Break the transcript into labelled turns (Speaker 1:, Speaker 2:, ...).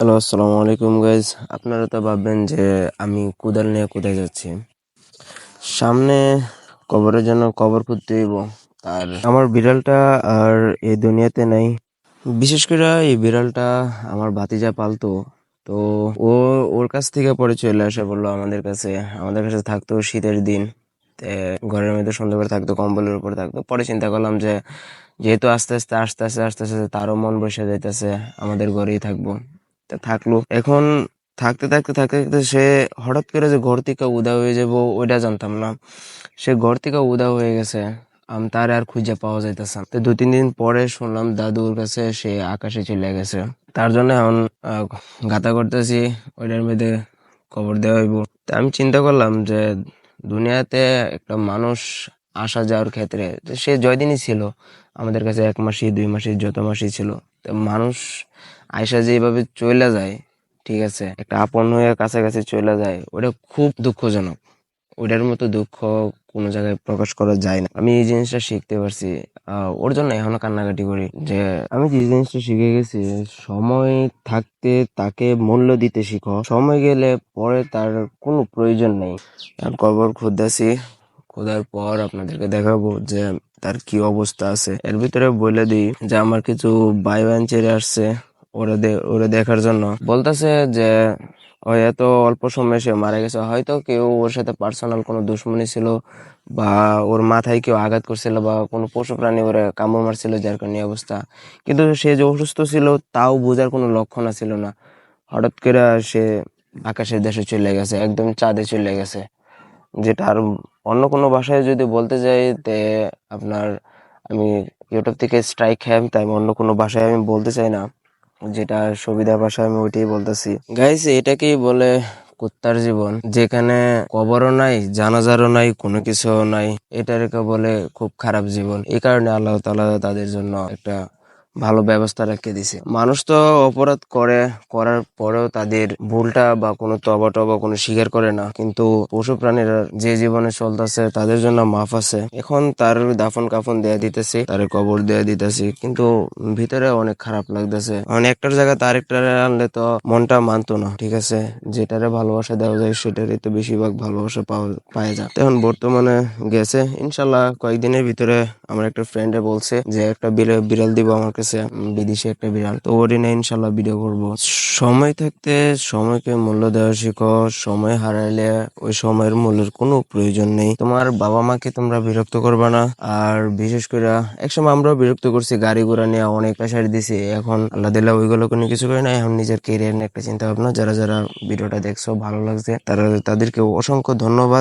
Speaker 1: Hello, আসসালামু আলাইকুম guys আপনারা তো ভাববেন যে আমি কোদাল নিয়ে কোথায় যাচ্ছি। সামনে কবরের জন্য কবর খুঁজতে হইব। আর আমার বিড়ালটা আর এই দুনিয়াতে নাই। বিশেষ করে এই বিড়ালটা আমার ভাতিজা পালতো। তো ও, ওর কাছ থেকে পরে চলে আসে বলল আমাদের কাছে। আমাদের কাছে থাকতো শীতের দিন। ঘরের মধ্যে সুন্দর করে থাকতো, কম্বলের উপর থাকতো। পরে চিন্তা করলাম যে, যেহেতু আস্তে আস্তে আস্তে আস্তে আস্তে আস্তে তারও মন বসে যাইতেছে, আমাদের ঘরেই থাকব। থাকল। এখন থাকতে থাকতে থাকতে থাকতে সে হঠাৎ করে যে ঘর থেকে উদা হয়ে যাব, ওইটা জানতাম না। সে ঘর থেকে উদা হয়ে গেছে। আমি, তার আর খুঁজে পাওয়া যাইতেছে তো দু, তিন দিন পরে শুনলাম দাদুর কাছে সে আকাশে চলে গেছে। তার জন্য এখন গাতা করতেছি, ওইটার মধ্যে কবর দেওয়া হইব। তা আমি চিন্তা করলাম যে, দুনিয়াতে একটা মানুষ আসা যাওয়ার ক্ষেত্রে। সে জয়দিনই ছিল। আমাদের কাছে এক মাসই, দুই মাসই, যত মাসই ছিল। তো মানুষ আয়সা যেভাবে চলে যায়, ঠিক আছে, একটা আপন হয়ে কাছাকাছি চলে যায়, ওটা খুব দুঃখজনক। ওটার মতো দুঃখ কোনো জায়গায় প্রকাশ করা যায় না। আমি এই জিনিসটা শিখতে পারছি ওর জন্য এখনও কান্নাকাটি করি যে, আমি যে জিনিসটা শিখে গেছি, সময় থাকতে তাকে মূল্য দিতে শিখো। সময় গেলে পরে তার কোনো প্রয়োজন নেই। কবর খুঁজতেছি। খোঁজার পর আপনাদেরকে দেখাবো যে তার কি অবস্থা আছে। এর ভিতরে বলে দিই যে আমার কিছু ভাই বোন ছেড়ে আসছে ওরা ওরা দেখার জন্য। বলতেছে যে এত অল্প সময়ে সে মারা গেছে। হয়তো কেউ ওর সাথে পার্সোনাল কোনো দুশ্মনী ছিল বা ওর মাথায় কেউ আঘাত করছিল বা কোনো পশু প্রাণী ওরা কামড় মারছিল, যার কারণে অবস্থা। কিন্তু সে যে অসুস্থ ছিল তাও বোঝার কোনো লক্ষণ ছিল না। হঠাৎ করে সে আকাশের দেশে চলে গেছে, একদম চাঁদে চলে গেছে, যেটা আর অন্য কোনো ভাষায় যদি বলতে যাই, তে আপনার আমি ইউটিউব থেকে স্ট্রাইক খাই তাই অন্য কোনো ভাষায় আমি বলতে চাই না। যেটা সুবিধা ভাষায় আমি ওইটাই বলতেছি। গাইস এটাকেই বলে কুত্তার জীবন, যেখানে কবরও নাই, জানাজারও নাই, কোনো কিছু নাই। এটাকে বলে খুব খারাপ জীবন। এই কারণে আল্লাহ তাআলা তাদের জন্য একটা ভালো ব্যবস্থা রেখে দিছে। মানুষ তো অপরাধ করে, করার পরেও তাদের ভুলটা বা কোনো তবা টবা কোনো স্বীকার করে না। কিন্তু পশু প্রাণীরা যে জীবনে চলতেছে, তাদের জন্য মাফ আছে। এখন তার দাফন কাফন দেয়া দিতেছে, তার কবর দেয়া দিতেছে। কিন্তু ভিতরে অনেক খারাপ লাগতেছে। মানে একটার জায়গায় তার একটারে আনলে তো মনটা মানতো না, ঠিক আছে? যেটারে ভালোবাসা দেওয়া যায়, সেটারই তো বেশিরভাগ ভালোবাসা পাওয়া পাওয়া যায়। এখন বর্তমানে গেছে। ইনশাল্লাহ কয়েকদিনের ভিতরে আমার একটা ফ্রেন্ডে বলছে যে, একটা বিড়াল দিব আমার কাছে বিদেশি একটা বিড়াল। তো ওরই না ইনশাল্লাহ ভিডিও করব। সময় থাকতে সময়কে মূল্য দেওয়া শিখো, সময় হারাইলে ওই সময়ের মূল্যের কোনো প্রয়োজন নেই। তোমার বাবা মাকে তোমরা বিরক্ত করবে না। আর বিশেষ করে, একসময় আমরাও বিরক্ত করছি, গাড়ি ঘোড়া নিয়ে অনেক প্রেশার দিছি। এখন আল্লাহ ওইগুলো কোনো কিছু করে না। এখন নিজের কেরিয়ার নিয়ে একটা চিন্তা ভাবনা যারা যারা ভিডিওটা দেখছ, ভালো লাগছে, তারা তাদেরকে অসংখ্য ধন্যবাদ।